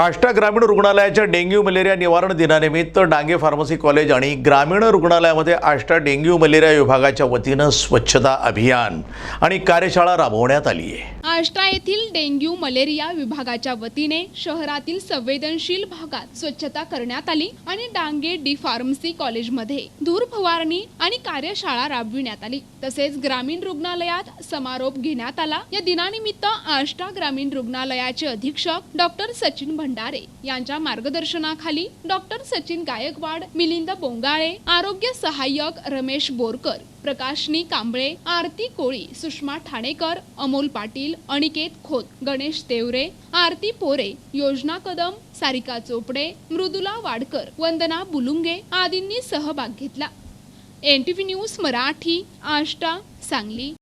आष्टा ग्रामीण रुग्णालयाच्या dengue malaria निवारण दिनानिमित्त डांगे फार्मसी कॉलेज आणि ग्रामीण रुग्णालयामध्ये आष्टा डेंग्यू मलेरिया विभागाच्या वतीनं स्वच्छता अभियान आणि कार्यशाळा राबवण्यात आली आहे. आष्टा येथील डेंग्यू मलेरिया विभागाच्या वतीने शहरातील संवेदनशील भागात स्वच्छता करण्यात आली आणि डांगे डी फार्मसी कॉलेजमध्ये धूर फवारणी आणि कार्यशाळा राबविण्यात आली. तसेच ग्रामीण रुग्णालयात समारोप घेण्यात आला. या दिनानिमित्त आष्टा ग्रामीण रुग्णालयाचे अधीक्षक डॉक्टर सचिन भंडारे यांच्या मार्गदर्शनाखाली डॉक्टर सचिन गायकवाड मिलिंद बोंगाळे आरोग्य सहाय्यक रमेश बोरकर प्रकाशनी कांबळे आरती कोळी सुषमा ठाणेकर अमोल पाटील अनिकेत खोत गणेश देवरे आरती पोरे योजना कदम सारिका चोपडे मृदुला वाडकर वंदना बुलुंगे आदींनी सहभाग घेतला. N T V news Marathi Ashta Sangli.